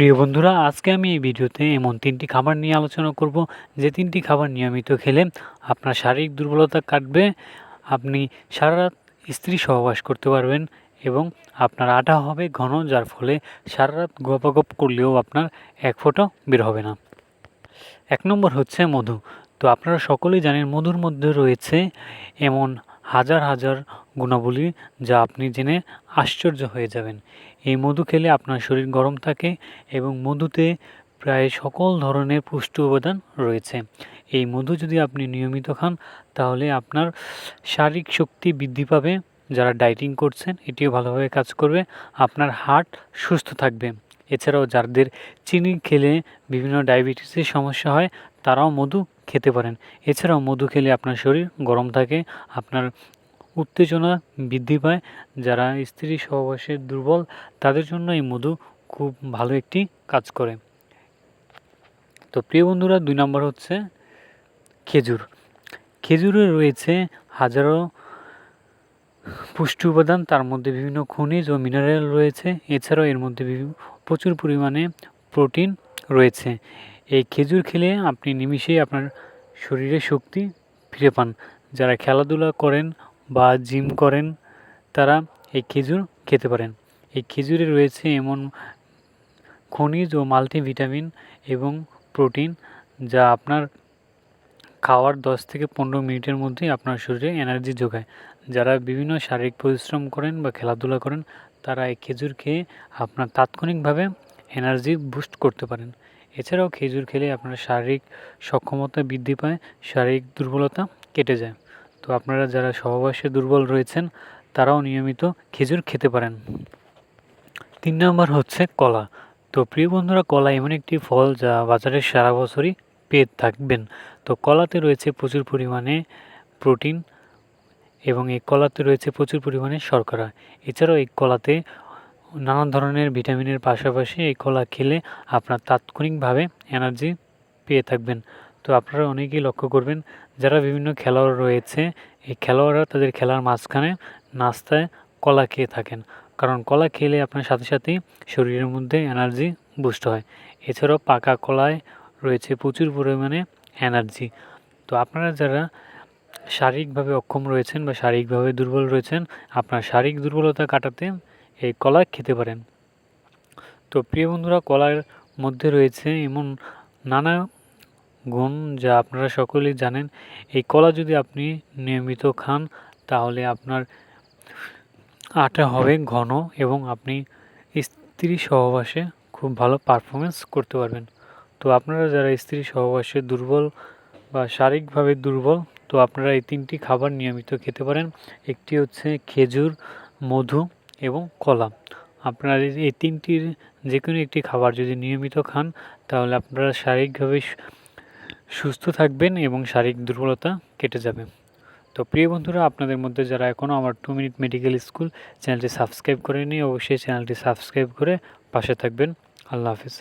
প্রিয় বন্ধুরা, আজকে আমি এই ভিডিওতে এমন তিনটি খাবার নিয়ে আলোচনা করব যে তিনটি খাবার নিয়মিত খেলে আপনার শারীরিক দুর্বলতা কাটবে, আপনি সারা রাত স্ত্রী সহবাস করতে পারবেন এবং আপনার আটা হবে ঘন, যার ফলে সারা রাত গপাগপ করলেও আপনার এক ফোঁটা বের হবে না। এক নম্বর হচ্ছে মধু। তো আপনারা সকলেই জানেন মধুর মধ্যে রয়েছে এমন হাজার হাজার গুণাবলী যা আপনি জেনে আশ্চর্য হয়ে যাবেন। এই মধু খেলে আপনার শরীর গরম থাকে এবং মধুতে প্রায় সকল ধরনের পুষ্টি উপাদান রয়েছে। এই মধু যদি আপনি নিয়মিত খান, তাহলে আপনার শারীরিক শক্তি বৃদ্ধি পাবে। যারা ডাইটিং করছেন, এটিও ভালোভাবে কাজ করবে। আপনার হার্ট সুস্থ থাকবে। এছাড়াও যাদের চিনি খেলে বিভিন্ন ডায়াবেটিসের সমস্যা হয়, তারাও মধু খেতে পারেন। এছাড়াও মধু খেলে আপনার শরীর গরম থাকে, আপনার উত্তেজনা বৃদ্ধি পায়। যারা স্ত্রী সহবাসে দুর্বল, তাদের জন্য এই মধু খুব ভালো একটি কাজ করে। তো প্রিয় বন্ধুরা, দুই নম্বর হচ্ছে খেজুর। খেজুরে রয়েছে হাজারো পুষ্টি উপাদান, তার মধ্যে বিভিন্ন খনিজ ও মিনারেল রয়েছে। এছাড়াও এর মধ্যে প্রচুর পরিমাণে প্রোটিন রয়েছে। এই খেজুর খেলে আপনি নিমিষেই আপনার শরীরে শক্তি ফিরে পান। যারা খেলাধুলা করেন বা জিম করেন, তারা এই খেজুর খেতে পারেন। এই খেজুরে রয়েছে এমন খনিজ ও মাল্টিভিটামিন এবং প্রোটিন যা আপনার খাওয়ার দশ থেকে পনেরো মিনিটের মধ্যেই আপনার শরীরে এনার্জি যোগায়। যারা বিভিন্ন শারীরিক পরিশ্রম করেন বা খেলাধুলা করেন, তারা এই খেজুর খেয়ে আপনার তাৎক্ষণিকভাবে এনার্জি বুস্ট করতে পারেন। এছাড়াও খেজুর খেলে আপনার শারীরিক সক্ষমতা বৃদ্ধি পায়, শারীরিক দুর্বলতা কেটে যায়। তো আপনারা যারা সহবাসে দুর্বল রয়েছেন, তারাও নিয়মিত খেজুর খেতে পারেন। তিন নম্বর হচ্ছে কলা। তো প্রিয় বন্ধুরা, কলা এমন একটি ফল যা বাজারে সারা বছরই পেয়ে থাকবেন। তো কলাতে রয়েছে প্রচুর পরিমাণে প্রোটিন এবং এই কলাতে রয়েছে প্রচুর পরিমাণে শর্করা। এছাড়াও এই কলাতে নানান ধরনের ভিটামিনের পাশাপাশি এই কলা খেলে আপনার তাৎক্ষণিকভাবে এনার্জি পেয়ে থাকবেন। তো আপনারা অনেকেই লক্ষ্য করবেন, যারা বিভিন্ন খেলোয়াড় রয়েছে, এই খেলোয়াড়রা তাদের খেলার মাঝখানে নাস্তায় কলা খেয়ে থাকেন। কারণ কলা খেলে আপনার সাথে সাথেই শরীরের মধ্যে এনার্জি বুস্ট হয়। এছাড়াও পাকা কলায় রয়েছে প্রচুর পরিমাণে এনার্জি। তো আপনারা যারা শারীরিকভাবে অক্ষম রয়েছেন বা শারীরিকভাবে দুর্বল রয়েছেন, আপনার শারীরিক দুর্বলতা কাটাতে এই কলা খেতে পারেন। তো প্রিয় বন্ধুরা, কলার মধ্যে রয়েছে এমন নানা গুণ যা আপনারা সকলেই জানেন, এই কলা যদি আপনি নিয়মিত খান, তাহলে আপনার আটা হবে ঘন এবং আপনি স্ত্রী সহবাসে খুব ভালো পারফরমেন্স করতে পারবেন। তো আপনারা যারা স্ত্রী সহবাসে দুর্বল বা শারীরিকভাবে দুর্বল, তো আপনারা এই তিনটি খাবার নিয়মিত খেতে পারেন। একটি হচ্ছে খেজুর, মধু এবং কলা। আপনারা এই তিনটির যে কোনো একটি খাবার যদি নিয়মিত খান, তাহলে আপনারা শারীরিকভাবে সুস্থ থাকবেন এবং শারীরিক দুর্বলতা কেটে যাবে। তো প্রিয় বন্ধুরা, আপনাদের মধ্যে যারা এখনও আমার টু মিনিট মেডিকেল স্কুল চ্যানেলটি সাবস্ক্রাইব করেনি অবশ্যই চ্যানেলটি সাবস্ক্রাইব করে পাশে থাকবেন। আল্লাহ হাফিজ।